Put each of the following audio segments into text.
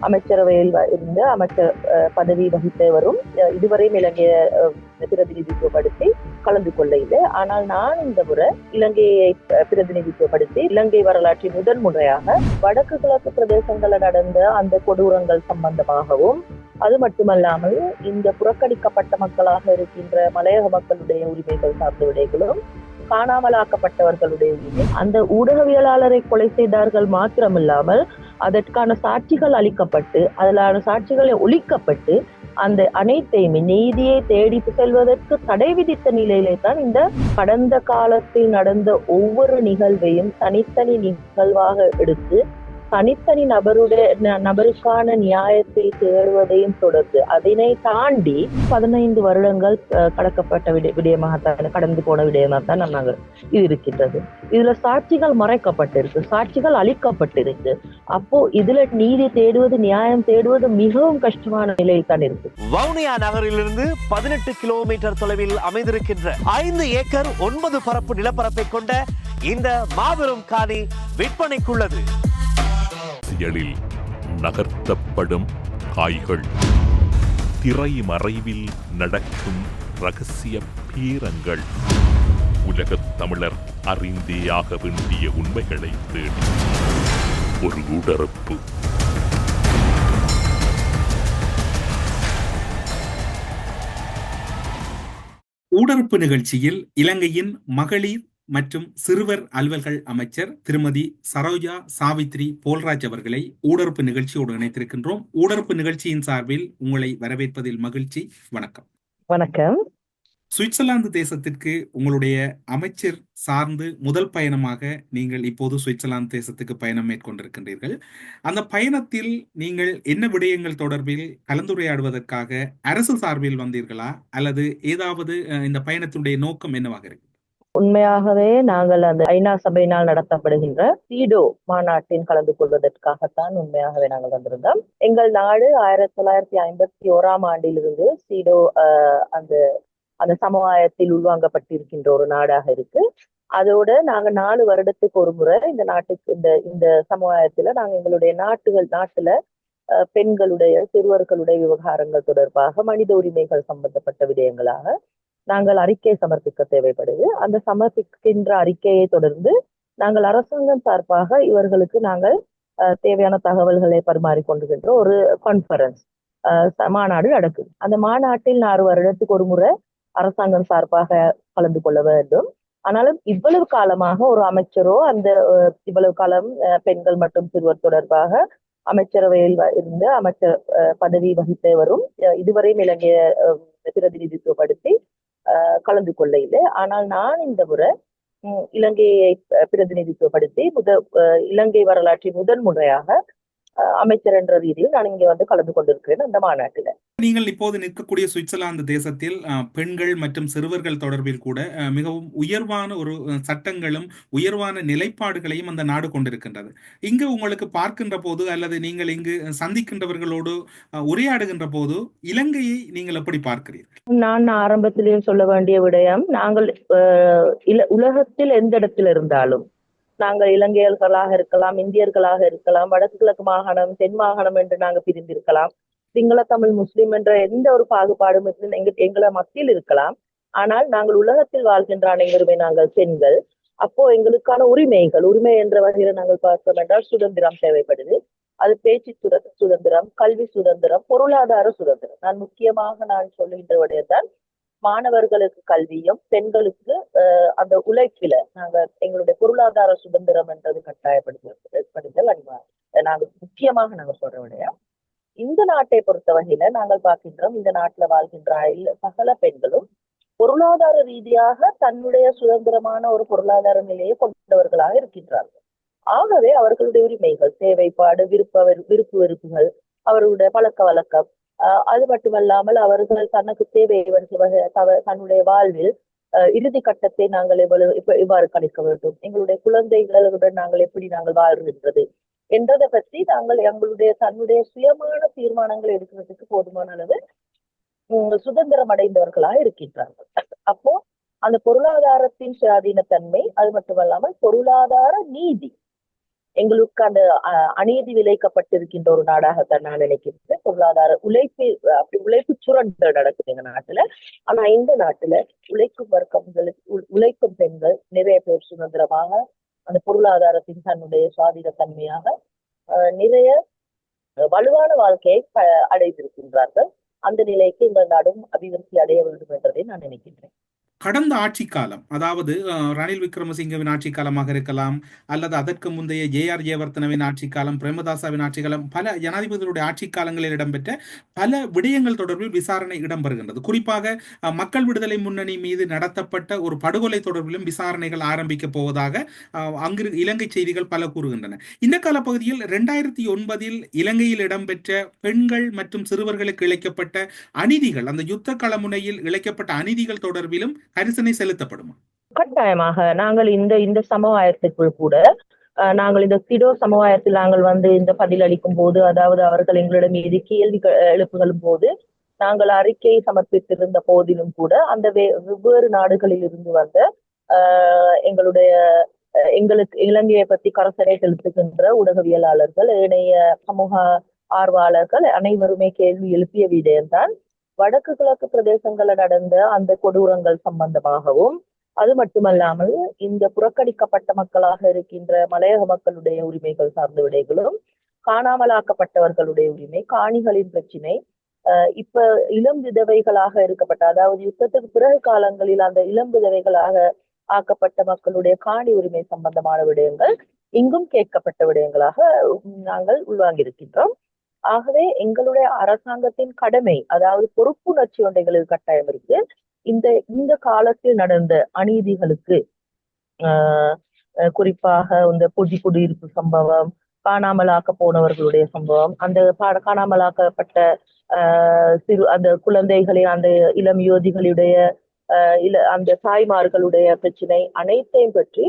அமைச்சரவையில் இருந்து அமைச்சர் பதவி வகித்தவரும் இதுவரையும் இலங்கையை பிரதிநிதித்துவப்படுத்தி கலந்து கொள்ள இல்லை ஆனால் நான் இந்த முறை இலங்கையை பிரதிநிதித்துவப்படுத்தி இலங்கை வரலாற்றின் முதன் முறையாக வடக்கு கிழக்கு பிரதேசங்களில் நடந்த அந்த கொடூரங்கள் சம்பந்தமாகவும் அது மட்டுமல்லாமல் இந்த புறக்கணிக்கப்பட்ட மக்களாக இருக்கின்ற மலையக மக்களுடைய உரிமைகள் சார்ந்த விடைகளும் காணாமலாக்கப்பட்டவர்களுடைய உரிமை அந்த ஊடகவியலாளரை கொலை செய்தார்கள் மாத்திரமில்லாமல் அதற்கான சாட்சிகள் அளிக்கப்பட்டு அதிலான சாட்சிகளை ஒழிக்கப்பட்டு அந்த அனைத்தையுமே நீதியை தேடி செல்வதற்கு தடை விதித்த நிலையிலே தான் இந்த கடந்த காலத்தில் நடந்த ஒவ்வொரு நிகழ்வையும் தனித்தனி நிகழ்வாக எடுத்து தனித்தனி நபருடைய நபருக்கான நியாயத்தை தேடுவதையும் தொடர்ந்து அதனை தாண்டி பதினைந்து வருடங்கள் கடக்கப்பட்ட விட விடயமாகத்தான் கடந்து போன விடயமாகத்தான் நம்ம இது இருக்கின்றது. இதுல சாட்சிகள் மறைக்கப்பட்டிருக்கு சாட்சிகள் அளிக்கப்பட்டிருக்கு அப்போ இதுல நீதி தேடுவது நியாயம் தேடுவது மிகவும் கஷ்டமான நிலையில் தான் இருக்கு வவுனியா நகரிலிருந்து பதினெட்டு கிலோமீட்டர் தொலைவில் அமைந்திருக்கின்ற ஐந்து ஏக்கர் ஒன்பது பரப்பு நிலப்பரப்பை கொண்ட இந்த மாபெரும் காணி விற்பனைக்குள்ளது. அரசியலில் நகர்த்தப்படும் காய்கள். திரை மறைவில் நடக்கும் ரகசிய பீரங்கள். உலகத் தமிழர் அறிந்தேயாக வேண்டிய உண்மைகளை தேடி. ஒரு உடறுப்பு ஊடறுப்பு நிகழ்ச்சியில் இலங்கையின் மகளிர் மற்றும் சிறுவர் அலுவல்கள் அமைச்சர் திருமதி சரோஜா சாவித்ரி போல்ராஜ் அவர்களை ஊடறுப்பு நிகழ்ச்சியோடு இணைத்திருக்கின்றோம். ஊடறுப்பு நிகழ்ச்சியின் சார்பில் உங்களை வரவேற்பதில் மகிழ்ச்சி. வணக்கம். வணக்கம். சுவிட்சர்லாந்து தேசத்திற்கு உங்களுடைய அமைச்சர் சார்ந்து முதல் பயணமாக நீங்கள் இப்போது சுவிட்சர்லாந்து தேசத்துக்கு பயணம் மேற்கொண்டிருக்கின்றீர்கள். அந்த பயணத்தில் நீங்கள் என்ன விடயங்கள் தொடர்பில் கலந்துரையாடுவதற்காக அரசு சார்பில் வந்தீர்களா? அல்லது ஏதாவது இந்த பயணத்தினுடைய நோக்கம் என்னவாக இருக்கு? உண்மையாகவே நாங்கள் அந்த ஐநா சபையினால் நடத்தப்படுகின்ற சீடோ மாநாட்டின் கலந்து கொள்வதற்காகத்தான் உண்மையாகவே நாங்கள் வந்திருந்தோம். எங்கள் நாடு ஆயிரத்தி தொள்ளாயிரத்தி ஐம்பத்தி ஓராம் ஆண்டிலிருந்து சீடோ அந்த அந்த சமுதாயத்தில் உள்வாங்கப்பட்டிருக்கின்ற ஒரு நாடாக இருக்கு. அதோட நாங்க நாலு வருடத்துக்கு ஒரு முறை இந்த நாட்டுக்கு இந்த இந்த சமுதாயத்துல நாங்க எங்களுடைய நாட்டுகள் நாட்டுல பெண்களுடைய சிறுவர்களுடைய விவகாரங்கள் தொடர்பாக மனித உரிமைகள் சம்பந்தப்பட்ட விடயங்களாக நாங்கள் அறிக்கை சமர்ப்பிக்க தேவைப்படுது. அந்த சமர்ப்பிக்கின்ற அறிக்கையை தொடர்ந்து நாங்கள் அரசாங்கம் சார்பாக இவர்களுக்கு நாங்கள் தேவையான தகவல்களை பரிமாறிக்கொண்டுகின்ற ஒரு கான்பரன்ஸ் மாநாடு நடக்குது. அந்த மாநாட்டில் ஆறு வருடத்துக்கு ஒரு முறை அரசாங்கம் சார்பாக கலந்து கொள்ள வேண்டும். ஆனாலும் இவ்வளவு காலமாக ஒரு அமைச்சரோ அந்த இவ்வளவு காலம் பெண்கள் மற்றும் சிறுவர் தொடர்பாக அமைச்சரவையில் இருந்து அமைச்சர் பதவி வகித்தவரும் இதுவரையும் இலங்கையை பிரதிநிதித்துவப்படுத்தி கலந்து கொள்ள இல்லை ஆனால் நான் இந்த முறை இலங்கையை பிரதிநிதித்துவப்படுத்தி முத இலங்கை வரலாற்றில் முதன் முறையாக அமைச்சர் என்ற ரீதியில் நான் இங்கே வந்து கலந்து கொண்டிருக்கிறேன் அந்த மாநாட்டில். நீங்கள் இப்போது நிற்கக்கூடிய சுவிட்சர்லாந்து தேசத்தில் பெண்கள் மற்றும் சிறுவர்கள் தொடர்பில் கூட மிகவும் உயர்வான ஒரு சட்டங்களும் உயர்வான நிலைப்பாடுகளையும் அந்த நாடு கொண்டிருக்கின்றது. இங்கு உங்களுக்கு பார்க்கின்ற போது அல்லது நீங்கள் இங்கு சந்திக்கின்றவர்களோடு உரையாடுகின்ற போது இலங்கையை நீங்கள் எப்படி பார்க்கிறீர்கள்? நான் ஆரம்பத்திலேயே சொல்ல வேண்டிய விடயம் நாங்கள் உலகத்தில் எந்த இடத்தில் இருந்தாலும் நாங்கள் இலங்கையர்களாக இருக்கலாம் இந்தியர்களாக இருக்கலாம் வடக்கு கிழக்கு மாகாணம் தென் மாகாணம் என்று நாங்கள் பிரிந்திருக்கலாம். சிங்கள தமிழ் முஸ்லிம் என்ற எந்த ஒரு பாகுபாடும் எங்க எங்களை மத்தியில் இருக்கலாம். ஆனால் நாங்கள் உலகத்தில் வாழ்கின்ற அனைவருமே நாங்கள் பெண்கள். அப்போ எங்களுக்கான உரிமைகள் உரிமை என்ற வகையில நாங்கள் பார்த்தோம் என்றால் சுதந்திரம் தேவைப்படுது. அது பேச்சு சுதந்திரம் கல்வி சுதந்திரம் பொருளாதார சுதந்திரம். நான் முக்கியமாக நான் சொல்லுகின்ற விடயத்தான் மாணவர்களுக்கு கல்வியும் பெண்களுக்கு அந்த உழைப்பில நாங்க எங்களுடைய பொருளாதார சுதந்திரம் என்றது கட்டாயப்படுத்தல் அனிவாரியம் நாங்க முக்கியமாக நாங்க சொல்ற விடையா இந்த நாட்டை பொறுத்த வகையில நாங்கள் பார்க்கின்றோம் இந்த நாட்டுல வாழ்கின்ற சகல பெண்களும் பொருளாதார ரீதியாக தன்னுடைய சுதந்திரமான ஒரு பொருளாதார நிலையை கொண்டவர்களாக இருக்கின்றார்கள். ஆகவே அவர்களுடைய உரிமைகள் தேவைப்பாடு விருப்ப விருப்பு வெறுப்புகள் அவர்களுடைய பழக்க வழக்கம் அது மட்டுமல்லாமல் அவர்கள் தனக்கு தேவை தன்னுடைய வாழ்வில் இறுதி கட்டத்தை நாங்கள் எவ்வளவு இவ்வாறு கணிக்க வேண்டும். எங்களுடைய குழந்தைகளுடன் நாங்கள் எப்படி நாங்கள் வாழ்கின்றது என்றதை பற்றி நாங்கள் எங்களுடைய தன்னுடைய சுயமான தீர்மானங்கள் எடுக்கிறதுக்கு போதுமான அளவு சுதந்திரம் அடைந்தவர்களா இருக்கின்றார்கள். அப்போ அந்த பொருளாதாரத்தின் சுயாதீனத்தன்மை அது மட்டுமல்லாமல் பொருளாதார நீதி எங்களுக்கு அந்த அஹ், அநீதி விளைக்கப்பட்டிருக்கின்ற ஒரு நாடாகத்தான் நான் நினைக்கிறேன் பொருளாதார உழைப்பு அப்படி உழைப்பு சுரண்டல் நடக்குது எங்க நாட்டுல. ஆனா இந்த நாட்டுல உழைக்கும் வர்க்கங்களுக்கு உ- உழைக்கும் பெண்கள் நிறைய பேர் சுதந்திரமாக அந்த பொருளாதாரத்தின் தன்னுடைய சுவாதீன தன்மையாக அஹ், நிறைய அஹ், வலுவான வாழ்க்கையை அடைந்திருக்கின்றார்கள். அந்த நிலைக்கு இந்த நாடும் அபிவிருத்தி அடைய வேண்டும் என்றதை நான் நினைக்கின்றேன். கடந்த ஆட்சி காலம் அதாவது ரணில் விக்ரமசிங்கவின் ஆட்சி காலமாக இருக்கலாம் அல்லது அதற்கு முந்தைய ஜே ஆர் ஜெயவர்த்தனவின் ஆட்சி காலம் பிரேமதாசாவின் ஆட்சி காலம் பல ஜனாதிபதிகளுடைய ஆட்சி காலங்களில் இடம்பெற்ற பல விடயங்கள் தொடர்பில் விசாரணை இடம்பெறுகின்றது. குறிப்பாக மக்கள் விடுதலை முன்னணி மீது நடத்தப்பட்ட ஒரு படுகொலை தொடர்பிலும் விசாரணைகள் ஆரம்பிக்கப் போவதாக அங்கு இலங்கை செய்திகள் பல கூறுகின்றன. இந்த காலப்பகுதியில் இரண்டாயிரத்தி ஒன்பதில் இலங்கையில் இடம்பெற்ற பெண்கள் மற்றும் சிறுவர்களுக்கு இழைக்கப்பட்ட அநீதிகள் அந்த யுத்த களமுனையில் இழைக்கப்பட்ட அநீதிகள் தொடர்பிலும் கரிசனை செலுத்தப்படுமா? கட்டாயமாக. நாங்கள் இந்த இந்த சமுதாயத்திற்குள் கூட நாங்கள் இந்த சிடோ சமுதாயத்தில் நாங்கள் வந்து இந்த பதில் அளிக்கும் போது அதாவது அவர்கள் எங்களிடம் மீது கேள்வி எழுப்புகளும் போது நாங்கள் அறிக்கை சமர்ப்பித்திருந்த போதிலும் கூட அந்த வெவ்வேறு நாடுகளில் இருந்து வந்த எங்களுடைய எங்களுக்கு இலங்கையை பற்றி கரசனை செலுத்துகின்ற ஊடகவியலாளர்கள் இணைய சமூக ஆர்வலர்கள் அனைவருமே கேள்வி எழுப்பிய விடயம்தான் வடக்கு கிழக்கு பிரதேசங்களில் நடந்த அந்த கொடூரங்கள் சம்பந்தமாகவும் அது மட்டுமல்லாமல் இந்த புறக்கணிக்கப்பட்ட மக்களாக இருக்கின்ற மலையக மக்களுடைய உரிமைகள் சார்ந்த விடைகளும் காணாமலாக்கப்பட்டவர்களுடைய உரிமை காணிகளின் பிரச்சினை இப்ப இளம் விதவைகளாக இருக்கப்பட்ட அதாவது யுத்தத்துக்கு பிறகு காலங்களில் அந்த இளம் விதவைகளாக ஆக்கப்பட்ட மக்களுடைய காணி உரிமை சம்பந்தமான விடயங்கள் இங்கும் கேட்கப்பட்ட விடயங்களாக நாங்கள் உள்வாங்கியிருக்கின்றோம். ஆகவே எங்களுடைய அரசாங்கத்தின் கடமை அதாவது பொறுப்புணர்ச்சி ஒன்று எங்களுக்கு கட்டாயம் இருக்கு இந்த இந்த காலத்தில் நடந்த அநீதிகளுக்கு ஆஹ் குறிப்பாக இந்த பொதி குடியிருப்பு சம்பவம் காணாமலாக்க போனவர்களுடைய சம்பவம் அந்த காணாமலாக்கப்பட்ட ஆஹ் சிறு அந்த குழந்தைகளின் அந்த இளம் யோதிகளுடைய இல அந்த தாய்மார்களுடைய பிரச்சனை அனைத்தையும் பற்றி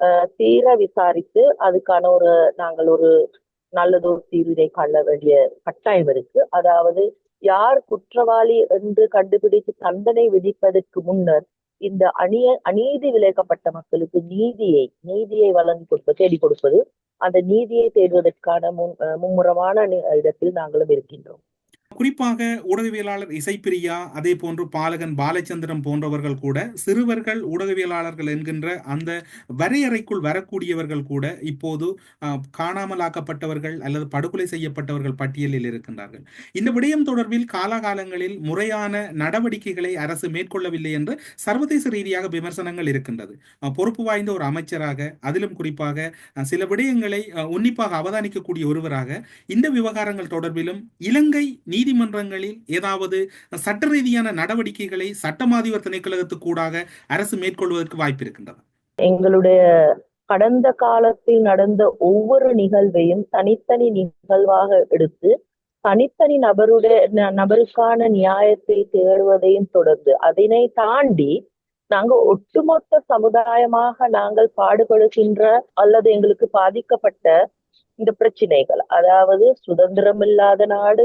ஆஹ் தீர விசாரித்து அதுக்கான ஒரு நாங்கள் ஒரு நல்லதொரு தீர்வினை காண வேண்டிய கட்டாயம் இருக்கு. அதாவது யார் குற்றவாளி என்று கண்டுபிடித்து தண்டனை விதிப்பதற்கு முன்னர் இந்த அணிய அநீதி விளைக்கப்பட்ட மக்களுக்கு நீதியை நீதியை வழங்கி கொடுப்பது தேடி கொடுப்பது அந்த நீதியை தேடுவதற்கான முன் மும்முரமான இடத்தில் நாங்களும் இருக்கின்றோம். குறிப்பாக ஊடகவியலாளர் இசைப்பிரியா அதே போன்று பாலகன் பாலச்சந்திரன் போன்றவர்கள் கூட சிறுவர்கள் ஊடகவியலாளர்கள் என்கின்ற அந்த வரையறைக்குள் வரக்கூடியவர்கள் கூட இப்போது காணாமலாக்கப்பட்டவர்கள் அல்லது படுகொலை செய்யப்பட்டவர்கள் பட்டியலில் இருக்கின்றார்கள். இந்த விடயம் தொடர்பில் காலாகாலங்களில் முறையான நடவடிக்கைகளை அரசு மேற்கொள்ளவில்லை என்று சர்வதேச ரீதியாக விமர்சனங்கள் இருக்கின்றது. பொறுப்பு வாய்ந்த ஒரு அமைச்சராக அதிலும் குறிப்பாக சில விடயங்களை உன்னிப்பாக அவதானிக்கக்கூடிய ஒருவராக இந்த விவகாரங்கள் தொடர்பிலும் இலங்கை நீ நீதிமன்றங்களில் ஏதாவது சட்ட ரீதியான நடவடிக்கைகளை சட்டமாதிபர் திணைக்களத்துக்கு கூடாக அரசு மேற்கொள்வதற்கு வாய்ப்பு இருக்கின்றது. எங்களுடைய கடந்த காலத்தில் நடந்த ஒவ்வொரு நிகழ்வையும் தனித்தனி நிகழ்வாக எடுத்து தனித்தனி நபருடைய நபருக்கான நியாயத்தை தேடுவதையும் தொடர்ந்து அதனை தாண்டி நாங்க ஒட்டுமொத்த சமுதாயமாக நாங்கள் பாடுபடுகின்ற அல்லது எங்களுக்கு பாதிக்கப்பட்ட இந்த பிரச்சனைகள். அதாவது சுதந்திரம் இல்லாத நாடு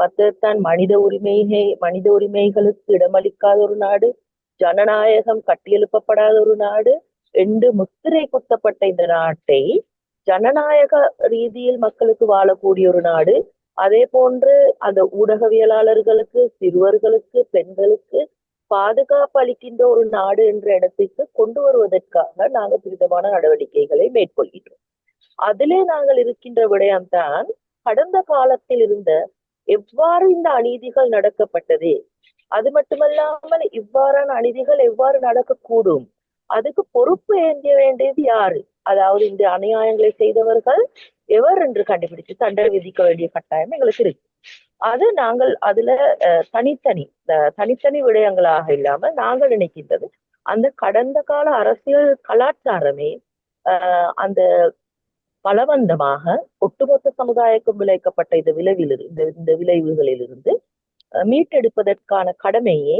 மற்றத்தான் மனித உரிமையை மனித உரிமைகளுக்கு இடமளிக்காத ஒரு நாடு ஜனநாயகம் கட்டியெழுப்பப்படாத ஒரு நாடு என்று முத்திரை குத்தப்பட்ட இந்த நாட்டை ஜனநாயக ரீதியில் மக்களுக்கு வாழக்கூடிய ஒரு நாடு. அதே போன்று அந்த ஊடகவியலாளர்களுக்கு சிறுவர்களுக்கு பெண்களுக்கு பாதுகாப்பு அளிக்கின்ற ஒரு நாடு என்ற இடத்துக்கு கொண்டு வருவதற்காக நாங்கள் துரிதமான நடவடிக்கைகளை மேற்கொள்கின்றோம். அதிலே நாங்கள் இருக்கின்ற விடயம்தான் கடந்த காலத்தில் இருந்த எவ்வாறு இந்த அநீதிகள் நடக்கப்பட்டது? அது மட்டுமல்லாமல் இவ்வாறான அநீதிகள் எவ்வாறு நடக்கக்கூடும்? அதுக்கு பொறுப்பு ஏற்க வேண்டியது யாரு? அதாவது இந்த அநியாயங்களை செய்தவர்கள் எவர் என்று கண்டுபிடிச்சு தண்டனை விதிக்க வேண்டிய கட்டாயம் எங்களுக்கு இருக்கு. அது நாங்கள் அதுல அஹ், தனித்தனி அஹ், தனித்தனி விடயங்களாக இல்லாமல் நாங்கள் நினைக்கின்றது. அந்த கடந்த கால அரசியல் கலாச்சாரமே ஆஹ் அந்த பலவந்தமாக ஒட்டுமொத்த சமுதாயக்கும் விளைக்கப்பட்ட இந்த விளைவில் இந்த இந்த விளைவுகளிலிருந்து அஹ், மீட்டெடுப்பதற்கான கடமையை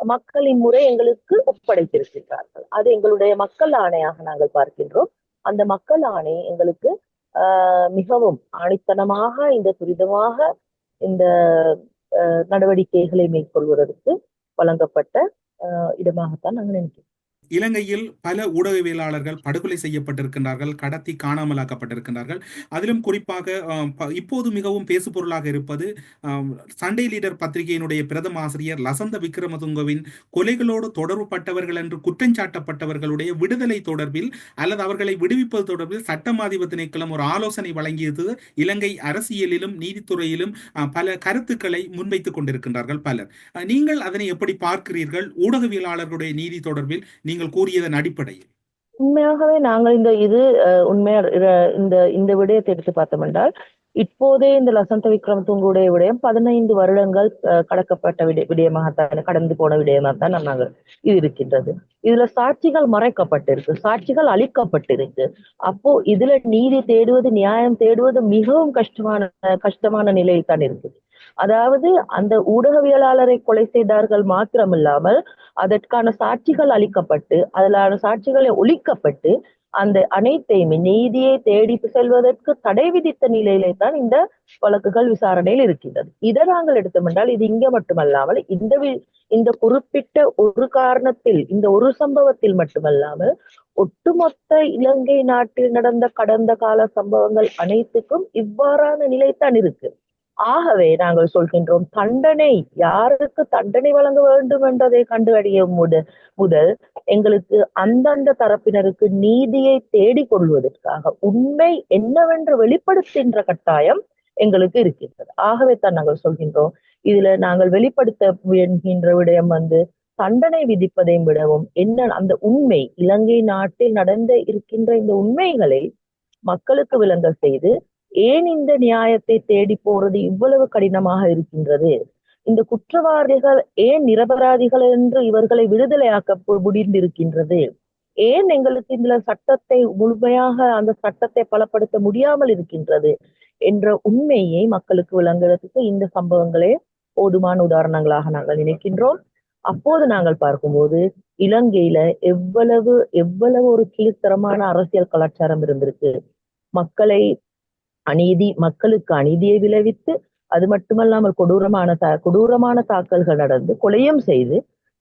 மக்களின் முறை எங்களுக்கு ஒப்படைத்திருக்கின்றார்கள் அது எங்களுடைய மக்கள் ஆணையாக நாங்கள் பார்க்கின்றோம். அந்த மக்கள் ஆணை எங்களுக்கு ஆஹ் மிகவும் ஆணித்தனமாக இந்த துரிதமாக இந்த ஆஹ் நடவடிக்கைகளை மேற்கொள்வதற்கு வழங்கப்பட்ட ஆஹ் இடமாகத்தான் நாங்கள் நினைக்கிறோம். இலங்கையில் பல ஊடகவியலாளர்கள் படுகொலை செய்யப்பட்டிருக்கின்றார்கள் கடத்தி காணாமலாக்கப்பட்டிருக்கின்றார்கள். அதிலும் குறிப்பாக இப்போது மிகவும் பேசுபொருளாக இருப்பது சண்டே லீடர் பத்திரிகையினுடைய பிரதம ஆசிரியர் லசந்த விக்ரமதுங்கவின் கொலைகளோடு தொடர்புபட்டவர்கள் என்று குற்றஞ்சாட்டப்பட்டவர்களுடைய விடுதலை தொடர்பில் அல்லது அவர்களை விடுவிப்பது தொடர்பில் சட்டமாதிப திணைக்களம் ஒரு ஆலோசனை வழங்கியது இலங்கை அரசியலிலும் நீதித்துறையிலும் பல கருத்துக்களை முன்வைத்துக் கொண்டிருக்கின்றார்கள் பலர். நீங்கள் அதனை எப்படி பார்க்கிறீர்கள்? ஊடகவியலாளர்களுடைய நீதி தொடர்பில் நீங்கள் கூறியதன் அடிப்படையில். உண்மையாகவே நாங்கள் இந்த இது அஹ், உண்மையா இந்த இந்த விடயத்தை எடுத்து பார்த்தோம் என்றால் இப்போதே இந்த லசந்த விக்ரமதுங்குடைய விடயம் பதினைந்து வருடங்கள் கடக்கப்பட்ட விட விடயமாகத்தான் கடந்து போன விடயமாகத்தான் நாங்கள் இது இருக்கின்றது. இதுல சாட்சிகள் மறைக்கப்பட்டிருக்கு சாட்சிகள் அழிக்கப்பட்டிருக்கு. அப்போ இதுல நீதி தேடுவது நியாயம் தேடுவது மிகவும் கஷ்டமான கஷ்டமான நிலையில் தான் இருக்குது. அதாவது அந்த ஊடகவியலாளரை கொலை செய்தார்கள் மாத்திரமில்லாமல் அதற்கான சாட்சிகள் அளிக்கப்பட்டு அதிலான சாட்சிகளை ஒழிக்கப்பட்டு அந்த அனைத்தையுமே நீதியை தேடி செல்வதற்கு தடை விதித்த நிலையிலே தான் இந்த வழக்குகள் விசாரணையில் இருக்கின்றது. இதை நாங்கள் எடுத்தோம் என்றால் இது இங்க மட்டுமல்லாமல் இந்த வி- இந்த குறிப்பிட்ட ஒரு காரணத்தில் இந்த ஒரு சம்பவத்தில் மட்டுமல்லாமல் ஒட்டுமொத்த இலங்கை நாட்டில் நடந்த கடந்த கால சம்பவங்கள் அனைத்துக்கும் இவ்வாறான நிலைத்தான் இருக்கு. ஆகவே நாங்கள் சொல்கின்றோம் தண்டனை யாருக்கு தண்டனை வழங்க வேண்டும் என்றதை கண்டுகடிய முத முதல் எங்களுக்கு அந்தந்த தரப்பினருக்கு நீதியை தேடிக் கொள்வதற்காக உண்மை என்னவென்று வெளிப்படுத்துகின்ற கட்டாயம் எங்களுக்கு இருக்கின்றது. ஆகவே தான் நாங்கள் சொல்கின்றோம் இதுல நாங்கள் வெளிப்படுத்த முயல்கின்ற விடயம் வந்து தண்டனை விதிப்பதை விடவும் என்ன அந்த உண்மை இலங்கை நாட்டில் நடந்த இருக்கின்ற இந்த உண்மைகளை மக்களுக்கு விளங்க செய்து ஏன் இந்த நியாயத்தை தேடி போறது இவ்வளவு கடினமாக இருக்கின்றது? இந்த குற்றவாளிகள் ஏன் நிரபராதிகள் என்று இவர்களை விடுதலையாக்க முடிந்திருக்கின்றது? ஏன் எங்களுக்கு இந்த சட்டத்தை முழுமையாக அந்த சட்டத்தை பலப்படுத்த முடியாமல் இருக்கின்றது? என்ற உண்மையை மக்களுக்கு விளங்குறதுக்கு இந்த சம்பவங்களே போதுமான உதாரணங்களாக நாங்கள் நினைக்கின்றோம். அப்போது நாங்கள் பார்க்கும்போது இலங்கையில எவ்வளவு எவ்வளவு ஒரு கீழ்த்தரமான அரசியல் கலாச்சாரம் இருந்திருக்கு. மக்களை அநீதி மக்களுக்கு அநீதியை விளைவித்து அது மட்டுமல்லாமல் கொடூரமான தா கொடூரமான தாக்கல்கள் நடந்து கொலையும் செய்து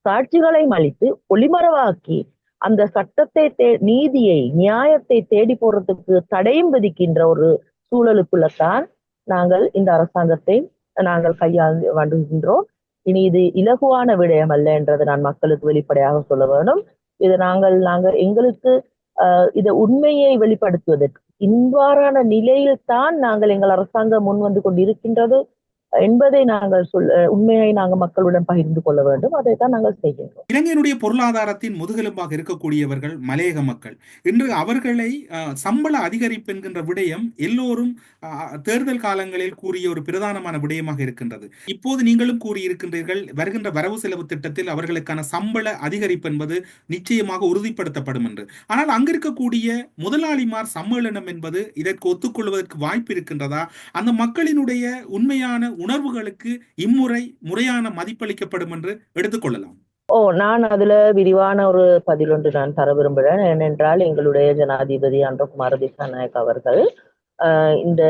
சாட்சிகளை அளித்து ஒளிமறைவாக்கி அந்த சட்டத்தை தே நீதியை நியாயத்தை தேடி போறதுக்கு தடையும் விதிக்கின்ற ஒரு சூழலுக்குள்ளத்தான் நாங்கள் இந்த அரசாங்கத்தை நாங்கள் கையாண்டு வருகின்றோம் இனி இது இலகுவான விடயம் அல்ல என்றதை நான் மக்களுக்கு வெளிப்படையாக சொல்ல வேண்டும். இது நாங்கள் நாங்கள் எங்களுக்கு ஆஹ் உண்மையை வெளிப்படுத்துவதற்கு இவ்வாறான நிலையில் தான் நாங்கள் எங்கள் அரசாங்கம் முன் வந்து கொண்டிருக்கின்றது. என்பதை நாங்கள் சொல் உண்மையை நாங்கள் மக்களுடன் பகிர்ந்து கொள்ள வேண்டும். அதைத்தான் நாங்கள் செய்கின்றோம். இலங்கையினுடைய பொருளாதாரத்தின் முதுகெலும்பாக இருக்கக்கூடியவர்கள் மலையக மக்கள். இன்று அவர்களை சம்பள அதிகரிப்பு என்கின்ற விடயம் எல்லோரும் தேர்தல் காலங்களில் கூறிய ஒரு பிரதானமான விடயமாக இருக்கின்றது. இப்போது நீங்களும் கூறியிருக்கின்றீர்கள் வருகின்ற வரவு செலவு திட்டத்தில் அவர்களுக்கான சம்பள அதிகரிப்பு என்பது நிச்சயமாக உறுதிப்படுத்தப்படும் என்று. ஆனால் அங்கிருக்கக்கூடிய முதலாளிமார் சம்மேளனம் என்பது இதற்கு ஒத்துக்கொள்வதற்கு வாய்ப்பு இருக்கின்றதா? அந்த மக்களினுடைய உண்மையான உணர்வுகளுக்கு இம்முறை முறையான மதிப்பளிக்கப்படும் என்று எடுத்துக்கொள்ளலாம் ஓ நான் அதுல விரிவான ஒரு பதில் ஒன்று நான் தர விரும்புகிறேன் ஏனென்றால் எங்களுடைய ஜனாதிபதி அன்றகுமார திசாநாயக் அவர்கள் இந்த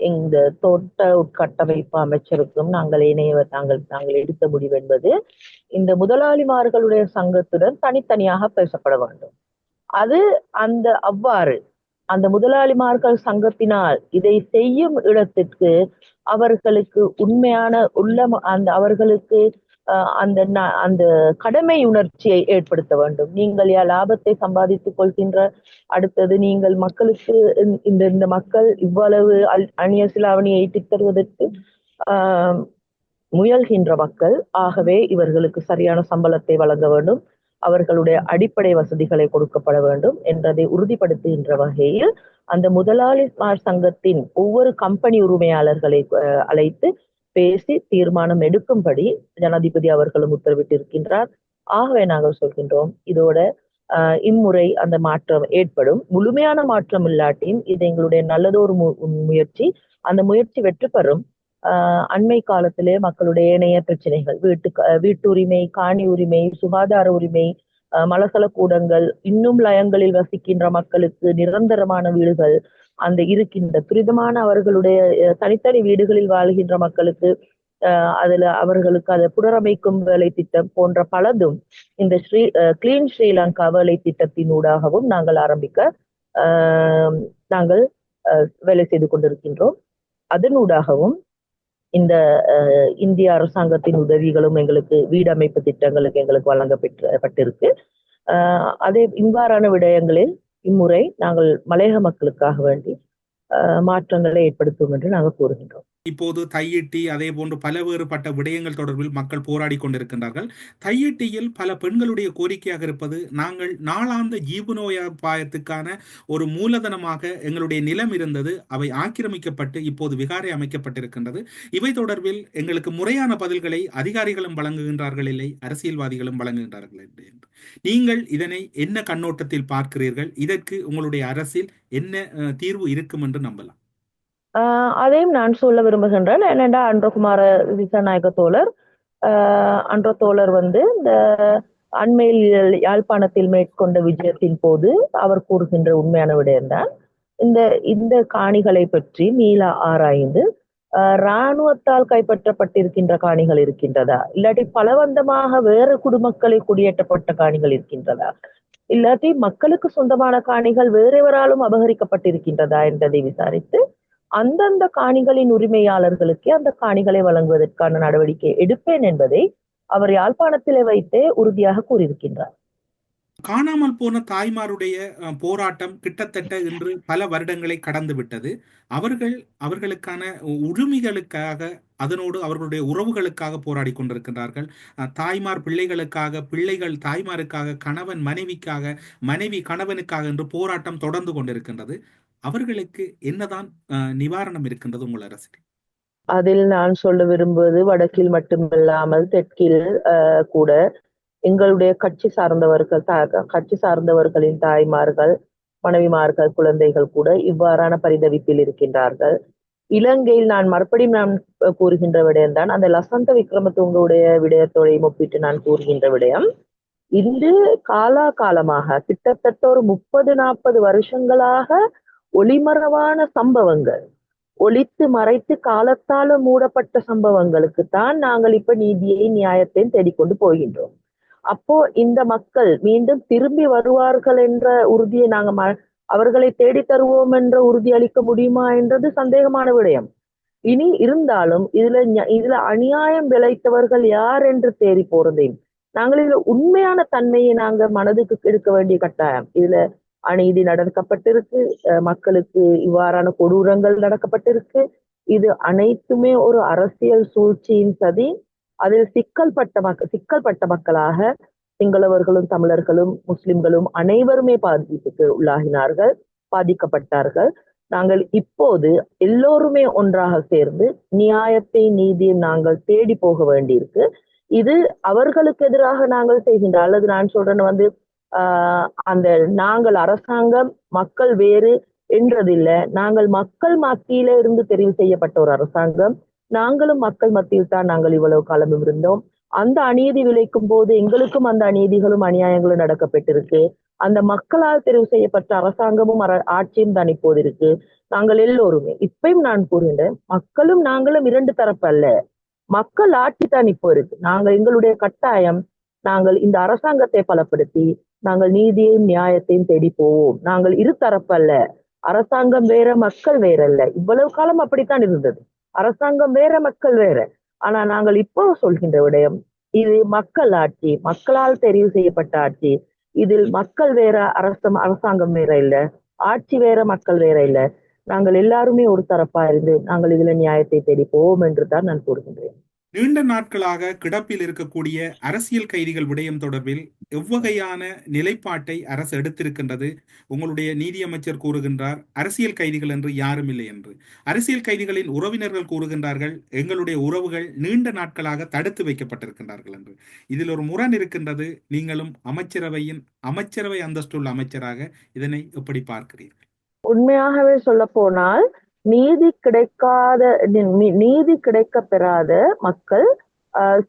இந்த தோட்ட உட்கட்டமைப்பு அமைச்சருக்கும் நாங்கள் இணைய நாங்கள் நாங்கள் எடுத்த முடிவு என்பது இந்த முதலாளிமார்களுடைய சங்கத்துடன் தனித்தனியாக பேசப்பட வேண்டும். அது அந்த அவ்வாறு அந்த முதலாளிமார்கள் சங்கத்தினால் இதை செய்யும் இடத்திற்கு அவர்களுக்கு உண்மையான உள்ளம் அந்த அவர்களுக்கு அந்த அந்த கடமை உணர்ச்சியை ஏற்படுத்த வேண்டும். நீங்கள் யா லாபத்தை சம்பாதித்துக் கொள்கின்ற அடுத்தது நீங்கள் மக்களுக்கு இந்த- இந்த இந்த மக்கள் இவ்வளவு அல்- அந்நிய சிலாவணியை தருவதற்கு ஆஹ் முயல்கின்ற மக்கள் ஆகவே இவர்களுக்கு சரியான சம்பளத்தை வழங்க வேண்டும். அவர்களுடைய அடிப்படை வசதிகளை கொடுக்கப்பட வேண்டும் என்றதை உறுதிப்படுத்துகின்ற வகையில் அந்த முதலாளிமார் சங்கத்தின் ஒவ்வொரு கம்பெனி உரிமையாளர்களை அழைத்து பேசி தீர்மானம் எடுக்கும்படி ஜனாதிபதி அவர்களும் உத்தரவிட்டிருக்கின்றார். ஆகவே நாங்கள் சொல்கின்றோம் இதோட ஆஹ், இம்முறை அந்த மாற்றம் ஏற்படும். முழுமையான மாற்றம் இல்லாட்டியும் இது எங்களுடைய நல்லதொரு மு- முயற்சி. அந்த முயற்சி வெற்றி பெறும். அண்மை காலத்திலே மக்களுடைய இணைய பிரச்சனைகள். வீட்டு வீட்டுரிமை காணி உரிமை சுகாதார உரிமை மலசல கூடங்கள் இன்னும் லயங்களில் வசிக்கின்ற மக்களுக்கு நிரந்தரமான வீடுகள் அந்த இருக்கின்ற துரிதமான அவர்களுடைய அஹ், தனித்தனி வீடுகளில் வாழ்கின்ற மக்களுக்கு அதுல அவர்களுக்கு அதை புனரமைக்கும் வேலை திட்டம் போன்ற பலதும் இந்த ஸ்ரீ கிளீன் ஸ்ரீலங்கா வேலை திட்டத்தினூடாகவும் நாங்கள் ஆரம்பிக்க ஆஹ் நாங்கள் அஹ், வேலை செய்து கொண்டிருக்கின்றோம். அதனூடாகவும் இந்த அஹ், இந்திய அரசாங்கத்தின் உதவிகளும் எங்களுக்கு வீடமைப்பு திட்டங்களுக்கு எங்களுக்கு வழங்கப்பட்டிருக்கு ஆஹ் அதே இவ்வாறான விடயங்களில் இம்முறை நாங்கள் மலையக மக்களுக்காக வேண்டி மாற்றங்களை ஏற்படுத்தும் என்று நாங்கள் கூறுகின்றோம். இப்போது தையிட்டி அதே போன்று பல வேறுபட்ட விடயங்கள் தொடர்பில் மக்கள் போராடி கொண்டிருக்கின்றார்கள். தையிட்டியில் பல பெண்களுடைய கோரிக்கையாக இருப்பது நாங்கள் நாளாந்த ஜீவனோபாயத்துக்கான ஒரு மூலதனமாக எங்களுடைய நிலம் இருந்தது அவை ஆக்கிரமிக்கப்பட்டு இப்போது விகாரை அமைக்கப்பட்டிருக்கின்றது. இவை தொடர்பில் எங்களுக்கு முறையான பதில்களை அதிகாரிகளும் வழங்குகின்றார்கள் இல்லை அரசியல்வாதிகளும் வழங்குகின்றார்கள் இல்லை என்று. நீங்கள் இதனை என்ன கண்ணோட்டத்தில் பார்க்கிறீர்கள்? இதற்கு உங்களுடைய அரசில் என்ன தீர்வு இருக்கும் என்று நம்பலாம் அதையும் நான் சொல்ல விரும்புகின்றேன். என்னென்றா அன்றகுமார திசாநாயக தோழர் ஆஹ் அன்ற தோழர் வந்து இந்த அண்மையில் யாழ்ப்பாணத்தில் மேற்கொண்ட விஜயத்தின் போது அவர் கூறுகின்ற உண்மையான விடயம்தான் இந்த இந்த காணிகளை பற்றி மீள ஆராய்ந்து இராணுவத்தால் கைப்பற்றப்பட்டிருக்கின்ற காணிகள் இருக்கின்றதா? இல்லாட்டி பலவந்தமாக வேறு குடிமக்களை குடியேற்றப்பட்ட காணிகள் இருக்கின்றதா? இல்லாட்டி மக்களுக்கு சொந்தமான காணிகள் வேறெவராலும் அபகரிக்கப்பட்டிருக்கின்றதா என்பதை விசாரித்து அந்தந்த காணிகளின் உரிமையாளர்களுக்கே அந்த காணிகளை வழங்குவதற்கான நடவடிக்கை எடுப்பேன் என்பதை அவர் யாழ்ப்பாணத்திலே வைத்தே உறுதியாக கூறியிருக்கின்றார். காணாமல் போன தாய்மாருடைய போராட்டம் கிட்டத்தட்ட இன்று பல வருடங்களை கடந்து விட்டது அவர்கள் அவர்களுக்கான உரிமைகளுக்காக அதனோடு அவர்களுடைய உறவுகளுக்காக போராடி கொண்டிருக்கின்றார்கள். தாய்மார் பிள்ளைகளுக்காக பிள்ளைகள் தாய்மாருக்காக கணவன் மனைவிக்காக மனைவி கணவனுக்காக என்று போராட்டம் தொடர்ந்து கொண்டிருக்கின்றது. அவர்களுக்கு என்னதான் நிவாரணம் இருக்கின்றது உங்கள் அரசு அதில் நான் சொல்ல விரும்புவது வடக்கில் மட்டுமில்லாமல் தெற்கில் அஹ், கூட. எங்களுடைய கட்சி சார்ந்தவர்கள் கட்சி சார்ந்தவர்களின் தாய்மார்கள் மனைவிமார்கள் குழந்தைகள் கூட இவ்வாறான பரிதவிப்பில் இருக்கின்றார்கள். இலங்கையில் நான் மறுபடியும் நான் கூறுகின்ற விடயம்தான் அந்த லசந்த விக்ரமதுங்கவுடைய விடயத்தோடையும் ஒப்பிட்டு நான் கூறுகின்ற விடயம். இன்று காலா காலமாக கிட்டத்தட்ட ஒரு முப்பது நாற்பது வருஷங்களாக ஒளிமறைவான சம்பவங்கள் ஒழித்து மறைத்து காலத்தால மூடப்பட்ட சம்பவங்களுக்கு தான் நாங்கள் இப்ப நீதியை நியாயத்தையும் தேடிக்கொண்டு போகின்றோம். அப்போ இந்த மக்கள் மீண்டும் திரும்பி வருவார்கள் என்ற உறுதியை நாங்க அவர்களை தேடி தருவோம் என்ற உறுதி அளிக்க முடியுமா என்றது சந்தேகமான விடயம். இனி இருந்தாலும் இதுல இதுல அநியாயம் விளைத்தவர்கள் யார் என்று தேடி போறதையும் நாங்கள் இதுல உண்மையான தன்மையை நாங்க மனதுக்கு எடுக்க வேண்டிய கட்டாயம். இதுல அநீதி நடக்கப்பட்டிருக்கு அஹ் மக்களுக்கு இவ்வாறான கொடூரங்கள் நடக்கப்பட்டிருக்கு இது அனைத்துமே ஒரு அரசியல் சூழ்ச்சியின் சதி. அதில் சிக்கல் பட்ட மக்கள் சிக்கல்பட்ட மக்களாக சிங்களவர்களும் தமிழர்களும் முஸ்லிம்களும் அனைவருமே பாதிப்புக்கு உள்ளாகினார்கள் பாதிக்கப்பட்டார்கள். நாங்கள் இப்போது எல்லோருமே ஒன்றாக சேர்ந்து நியாயத்தை நீதியை நாங்கள் தேடி போக வேண்டியிருக்கு. இது அவர்களுக்கு எதிராக நாங்கள் செய்கின்ற அல்லது நான் சொல்றேன்னு வந்து ஆஹ் அந்த நாங்கள் அரசாங்கம் மக்கள் வேறு என்றதில்லை. நாங்கள் மக்கள் மத்தியில இருந்து தெரிவு செய்யப்பட்ட ஒரு அரசாங்கம். நாங்களும் மக்கள் மத்தியில் தான் நாங்கள் இவ்வளவு காலம் இருந்தோம். அந்த அநீதி விளைக்கும் போது எங்களுக்கும் அந்த அநீதிகளும் அநியாயங்களும் நடக்கப்பட்டிருக்கு. அந்த மக்களால் தெரிவு செய்யப்பட்ட அரசாங்கமும் ஆட்சியும் தான் இப்போது இருக்கு. நாங்கள் எல்லோருமே இப்பயும் நான் கூறுகின்றேன் மக்களும் நாங்களும் இரண்டு தரப்பு அல்ல. மக்கள் ஆட்சி தான் இப்போ இருக்கு. நாங்கள் எங்களுடைய கட்டாயம் நாங்கள் இந்த அரசாங்கத்தை பலப்படுத்தி நாங்கள் நீதியையும் நியாயத்தையும் தேடி போவோம். நாங்கள் இரு தரப்பு அல்ல. அரசாங்கம் வேற மக்கள் வேற அல்ல இவ்வளவு காலம் அப்படித்தான் இருந்தது. அரசாங்கம் வேற மக்கள் வேற. ஆனா நாங்கள் இப்போ சொல்கின்ற விடயம் இது மக்கள் ஆட்சி மக்களால் தெரிவு செய்யப்பட்ட ஆட்சி. இதில் மக்கள் வேற அரசம் அரசாங்கம் வேற இல்ல ஆட்சி வேற மக்கள் வேற இல்ல. நாங்கள் எல்லாருமே ஒரு தரப்பா இருந்து நாங்கள் இதுல நியாயத்தை தேடி போவோம் என்று தான் நான் கூறுகின்றேன். நீண்ட நாட்களாக கிடப்பில் இருக்கக்கூடிய அரசியல் கைதிகள் விடயம் தொடர்பில் எவ்வகையான நிலைப்பாட்டை அரசு எடுத்திருக்கின்றது? உங்களுடைய நீதியமைச்சர் கூறுகின்றார் அரசியல் கைதிகள் என்று யாரும் இல்லை என்று. அரசியல் கைதிகளின் உறவினர்கள் கூறுகின்றார்கள் எங்களுடைய உறவுகள் நீண்ட நாட்களாக தடுத்து வைக்கப்பட்டிருக்கின்றார்கள் என்று. இதில் ஒரு முரண் இருக்கின்றது நீங்களும் அமைச்சரவையின் அமைச்சரவை அந்தஸ்துள்ள அமைச்சராக இதனை எப்படி பார்க்கிறீர்கள்? உண்மையாகவே சொல்ல போனால் நீதி கிடைக்காத நீதி கிடைக்க பெறாத மக்கள் ஆஹ்,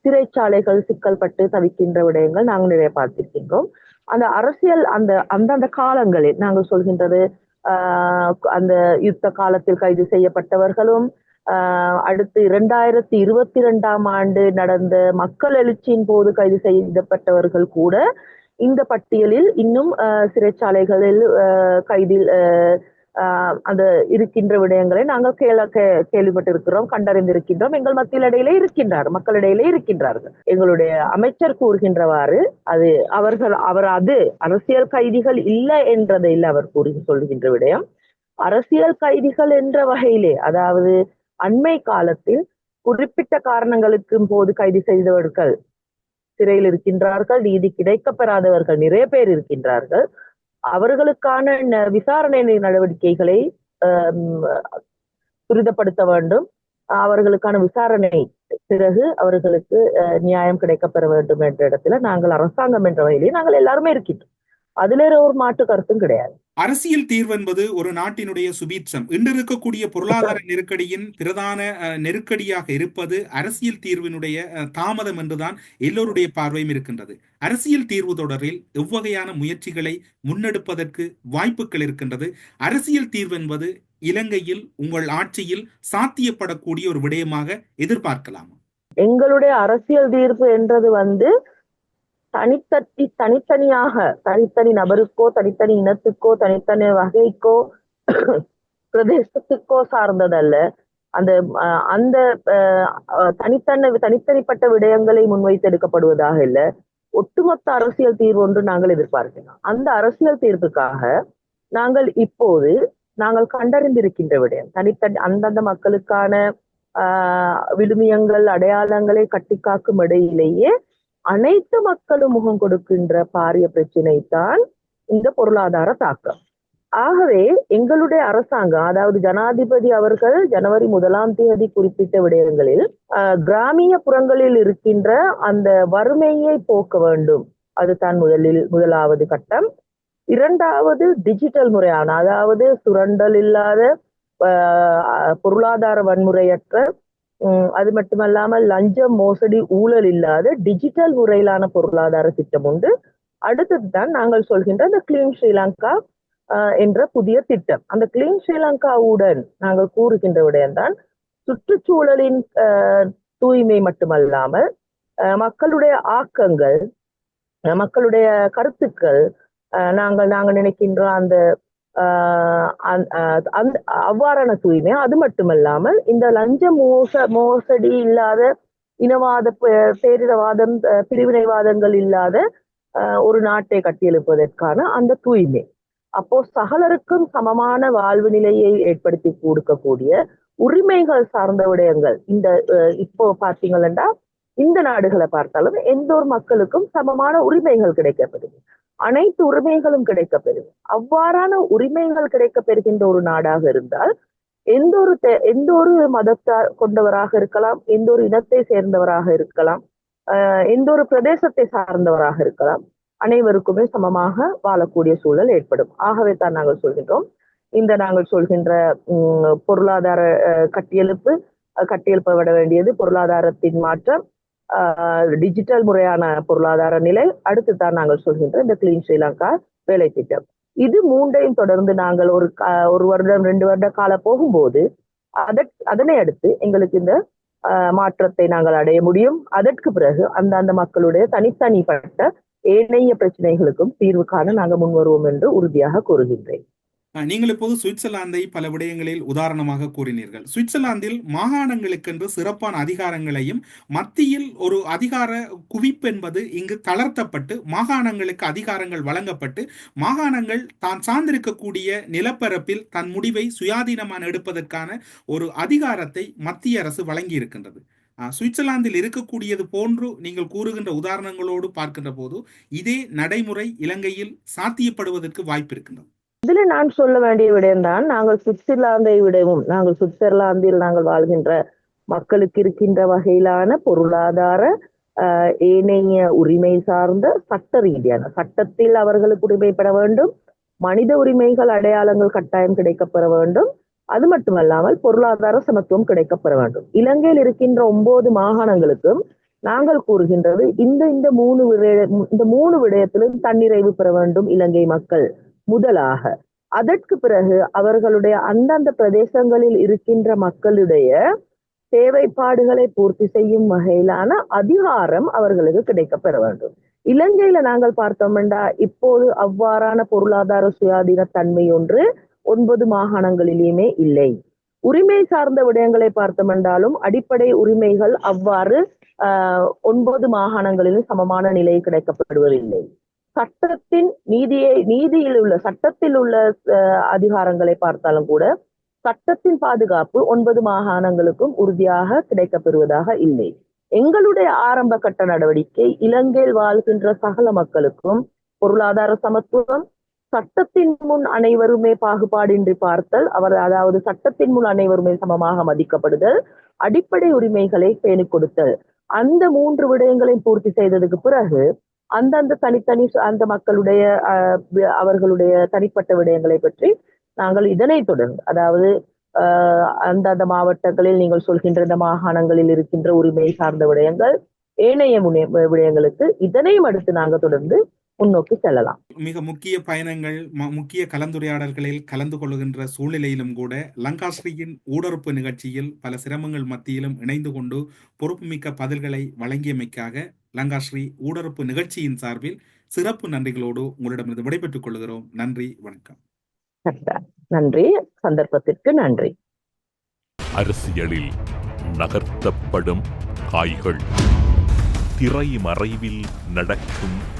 சிக்கல் பட்டு தவிக்கின்ற விடயங்கள் நாங்கள் நிறைய பார்த்திருக்கின்றோம். அந்த அரசியல் அந்த அந்தந்த காலங்களில் நாங்கள் சொல்கின்றது ஆஹ், அந்த யுத்த காலத்தில் கைது செய்யப்பட்டவர்களும் ஆஹ் அடுத்து இரண்டாயிரத்தி இருபத்தி ரெண்டாம் ஆண்டு நடந்த மக்கள் எழுச்சியின் போது கைது செய்யப்பட்டவர்கள் கூட இந்த பட்டியலில் இன்னும் ஆஹ் சிறைச்சாலைகளில் கைதில் அஹ் அந்த இருக்கின்ற விடயங்களை நாங்கள் கேள கே- கேள்விப்பட்டிருக்கிறோம் கண்டறிந்திருக்கின்றோம். எங்கள் மக்களிடையிலே இடையிலே இருக்கின்றார் மக்களிடையிலே இருக்கின்றார்கள். எங்களுடைய அமைச்சர் கூறுகின்றவாறு அது அவர்கள் அவர் அது அரசியல் கைதிகள் இல்லை என்றதை இல்லை அவர் கூறி சொல்கின்ற விடயம். அரசியல் கைதிகள் என்ற வகையிலே அதாவது அண்மை காலத்தில் குறிப்பிட்ட காரணங்களுக்கு போது கைது செய்தவர்கள் சிறையில் இருக்கின்றார்கள் நீதி கிடைக்கப் பெறாதவர்கள் நிறைய பேர் இருக்கின்றார்கள். அவர்களுக்கான விசாரணை நடவடிக்கைகளை துரிதப்படுத்த வேண்டும். அவர்களுக்கான விசாரணை பிறகு அவர்களுக்கு அஹ், நியாயம் கிடைக்கப்பெற வேண்டும் என்ற இடத்துல நாங்கள் அரசாங்கம் என்ற வகையிலே நாங்கள் எல்லாருமே இருக்கின்றோம். அதுல ஒரு மாற்று கருத்தும் கிடையாது. அரசியல் தீர்வு என்பது ஒரு நாட்டினுடைய சுபீட்சம். இன்று இருக்கக்கூடிய பொருளாதார நெருக்கடியின் பிரதான நெருக்கடியாக இருப்பது அரசியல் தீர்வினுடைய தாமதம் என்றுதான் எல்லோருடைய பார்வையும் இருக்கின்றது. அரசியல் தீர்வு தொடரில் எவ்வகையான முயற்சிகளை முன்னெடுப்பதற்கு வாய்ப்புகள் இருக்கின்றது. அரசியல் தீர்வு என்பது இலங்கையில் உங்கள் ஆட்சியில் சாத்தியப்படக்கூடிய ஒரு விடயமாக எதிர்பார்க்கலாமா? எங்களுடைய அரசியல் தீர்ப்பு என்றது வந்து தனித்தட்டி தனித்தனியாக தனித்தனி நபருக்கோ தனித்தனி இனத்துக்கோ தனித்தனி வகைக்கோ பிரதேசத்துக்கோ சார்ந்ததல்ல. அந்த அஹ், அந்த அஹ், தனித்தனி தனித்தனிப்பட்ட விடயங்களை முன்வைத்து எடுக்கப்படுவதாக இல்லை. ஒட்டுமொத்த அரசியல் தீர்வு ஒன்று நாங்கள் எதிர்பார்க்கிறோம் அந்த அரசியல் தீர்வுக்காக நாங்கள் இப்போது நாங்கள் கண்டறிந்திருக்கின்ற விடயம் தனித்தனி அந்தந்த மக்களுக்கான ஆஹ் விழுமியங்கள் அடையாளங்களை கட்டிக்காக்கும் இடையிலேயே அனைத்து மக்களும் முகம் கொடுக்கின்ற பாரிய பிரச்சினைத்தான் இந்த பொருளாதார தாக்கம். ஆகவே எங்களுடைய அரசாங்கம் அதாவது ஜனாதிபதி அவர்கள் ஜனவரி முதலாம் தேதி குறிப்பிட்ட விடயங்களில் கிராமிய புறங்களில் இருக்கின்ற அந்த வறுமையை போக்க வேண்டும். அதுதான் முதலில் முதலாவது கட்டம். இரண்டாவது டிஜிட்டல் முறையான அதாவது சுரண்டல் இல்லாத பொருளாதார வன்முறையற்ற அது மட்டுமல்லாமல் லஞ்சம் மோசடி ஊழல் இல்லாத டிஜிட்டல் முறையிலான பொருளாதார திட்டம் உண்டு. அடுத்தது தான் நாங்கள் சொல்கின்ற அந்த கிளீன் ஸ்ரீலங்கா ஆஹ், என்ற புதிய திட்டம். அந்த கிளீன் ஸ்ரீலங்காவுடன் நாங்கள் கூறுகின்ற விடயம்தான் சுற்றுச்சூழலின் ஆஹ், தூய்மை மட்டுமல்லாமல் ஆஹ், மக்களுடைய ஆக்கங்கள் மக்களுடைய கருத்துக்கள் ஆஹ், நாங்கள் நாங்கள் நினைக்கின்ற அந்த ஆஹ் அந்த ஆஹ் அவ்வாறான தூய்மை. அது மட்டுமல்லாமல் இந்த லஞ்ச மோச மோசடி இல்லாத இனவாத பே- பேரினவாதம் அஹ் பிரிவினைவாதங்கள் இல்லாத ஒரு நாட்டை கட்டியெழுப்பதற்கான அந்த தூய்மை. அப்போ சகலருக்கும் சமமான வாழ்வு நிலையை ஏற்படுத்தி கொடுக்கக்கூடிய உரிமைகள் சார்ந்த விடயங்கள். இந்த இப்போ பார்த்தீங்கன்னா இந்த நாடுகளை பார்த்தாலும் எந்த ஒரு மக்களுக்கும் சமமான உரிமைகள் கிடைக்கப்படுது அனைத்து உரிமைகளும் கிடைக்க கிடைக்கப்பெறுது அவ்வாறான உரிமைகள் கிடைக்கப்பெறுகின்ற ஒரு நாடாக இருந்தால் எந்த ஒரு தே- எந்த ஒரு மதத்தார் கொண்டவராக இருக்கலாம் எந்த ஒரு இனத்தை சேர்ந்தவராக இருக்கலாம் ஆஹ் எந்த ஒரு பிரதேசத்தை சார்ந்தவராக இருக்கலாம் அனைவருக்குமே சமமாக வாழக்கூடிய சூழல் ஏற்படும். ஆகவே தான் நாங்கள் சொல்கின்றோம். இந்த நாங்கள் சொல்கின்ற பொருளாதார அஹ், கட்டியெழுப்பு கட்டியெழுப்பப்பட வேண்டியது பொருளாதாரத்தின் மாற்றம் டிஜிட்டல் முறையான பொருளாதார நிலை. அடுத்து தான் நாங்கள் சொல்கின்ற இந்த கிளீன் ஸ்ரீலங்கா வேலை திட்டம். இது மூன்றையும் தொடர்ந்து நாங்கள் ஒரு ஒரு வருடம் ரெண்டு வருட கால போகும்போது அதனை அடுத்து எங்களுக்கு இந்த ஆஹ், மாற்றத்தை நாங்கள் அடைய முடியும். அதற்கு பிறகு அந்தந்த மக்களுடைய தனித்தனிப்பட்ட ஏனைய பிரச்சனைகளுக்கும் தீர்வு காண நாங்கள் முன்வருவோம் என்று உறுதியாக கூறுகின்றேன். நீங்கள் இப்போது சுவிட்சர்லாந்தை பல விடயங்களில் உதாரணமாக கூறினீர்கள். சுவிட்சர்லாந்தில் மாகாணங்களுக்கென்று சிறப்பான அதிகாரங்களையும் மத்தியில் ஒரு அதிகார குவிப்பு என்பது இங்கு தளர்த்தப்பட்டு மாகாணங்களுக்கு அதிகாரங்கள் வழங்கப்பட்டு மாகாணங்கள் தான் சார்ந்திருக்கக்கூடிய நிலப்பரப்பில் தன் முடிவை சுயாதீனமான எடுப்பதற்கான ஒரு அதிகாரத்தை மத்திய அரசு வழங்கி இருக்கின்றது சுவிட்சர்லாந்தில் இருக்கக்கூடியது போன்று நீங்கள் கூறுகின்ற உதாரணங்களோடு பார்க்கின்ற போது இதே நடைமுறை இலங்கையில் சாத்தியப்படுவதற்கு வாய்ப்பு இருக்கின்றது. இதுல நான் சொல்ல வேண்டிய விடயம்தான் நாங்கள் சுவிட்சர்லாந்தை விடவும் நாங்கள் சுவிட்சர்லாந்தில் நாங்கள் வாழ்கின்ற மக்களுக்கு இருக்கின்ற வகையிலான பொருளாதார ஏனைய உரிமை சார்ந்த சட்ட ரீதியான சட்டத்தில் அவர்களுக்கு உரிமை பெற வேண்டும் மனித உரிமைகள் அடையாளங்கள் கட்டாயம் கிடைக்கப்பெற வேண்டும் அது மட்டுமல்லாமல் பொருளாதார சமத்துவம் கிடைக்கப்பெற வேண்டும். இலங்கையில் இருக்கின்ற ஒன்பது மாகாணங்களுக்கும் நாங்கள் கூறுகின்றது இந்த இந்த மூணு விடய இந்த மூணு விடயத்திலும் தன்னிறைவு பெற வேண்டும் இலங்கை மக்கள். முதலாக அதற்கு பிறகு அவர்களுடைய அந்தந்த பிரதேசங்களில் இருக்கின்ற மக்களுடைய தேவைப்பாடுகளை பூர்த்தி செய்யும் வகையிலான அதிகாரம் அவர்களுக்கு கிடைக்கப்பெற வேண்டும். இலங்கையில நாங்கள் பார்த்தோம்னா இப்போது அவ்வாறான பொருளாதார சுயாதீன தன்மை ஒன்று ஒன்பது மாகாணங்களிலேயுமே இல்லை. உரிமை சார்ந்த விடயங்களை பார்த்தோமென்றாலும் அடிப்படை உரிமைகள் அவ்வாறு ஆஹ், ஒன்பது மாகாணங்களிலும் சமமான நிலை கிடைக்கப்படுவதில்லை. சட்டத்தின் நீதியை நீதியில் உள்ள சட்டத்தில் உள்ள அதிகாரங்களை பார்த்தாலும் கூட சட்டத்தின் பாதுகாப்பு ஒன்பது மாகாணங்களுக்கும் உறுதியாக கிடைக்கப்பெறுவதாக இல்லை. எங்களுடைய ஆரம்ப கட்ட நடவடிக்கை இலங்கையில் வாழ்கின்ற சகல மக்களுக்கும் பொருளாதார சமத்துவம் சட்டத்தின் முன் அனைவருமே பாகுபாடின்றி பார்த்தல் அவர் அதாவது சட்டத்தின் முன் அனைவருமே சமமாக மதிக்கப்படுதல் அடிப்படை உரிமைகளை பேணிக் கொடுத்தல். அந்த மூன்று விடயங்களையும் பூர்த்தி செய்ததுக்கு பிறகு அந்தந்த தனித்தனி அந்த மக்களுடைய அஹ், அவர்களுடைய தனிப்பட்ட விடயங்களை பற்றி நாங்கள் இதனை தொடர்ந்து அதாவது ஆஹ், அந்தந்த மாவட்டங்களில் நீங்கள் சொல்கின்ற இந்த மாகாணங்களில் இருக்கின்ற உரிமை சார்ந்த விடயங்கள் ஏனைய முனை விடயங்களுக்கு இதனையும் அடுத்து நாங்கள் தொடர்ந்து முன்னோக்கி செல்லலாம். மிக முக்கிய பயணங்கள் முக்கிய கலந்துரையாடல்களில் கலந்து கொள்கின்ற சூழ்நிலையிலும் கூட லங்காஸ்ரீயின் ஊடறுப்பு நிகழ்ச்சியில் பல சிரமங்கள் மத்தியிலும் இணைந்து கொண்டு பொறுப்புமிக்க பதில்களை வழங்கியமைக்காக லங்காஸ்ரீ ஊடறுப்பு நிகழ்ச்சியின் சார்பில் சிறப்பு நன்றிகளோடு உங்களிடமிருந்து விடைபெற்றுக் கொள்கிறோம். நன்றி வணக்கம். நன்றி. சந்தர்ப்பத்திற்கு நன்றி. அரசியலில் நகர்த்தப்படும் காய்கள். திரைமறைவில் நடக்கும்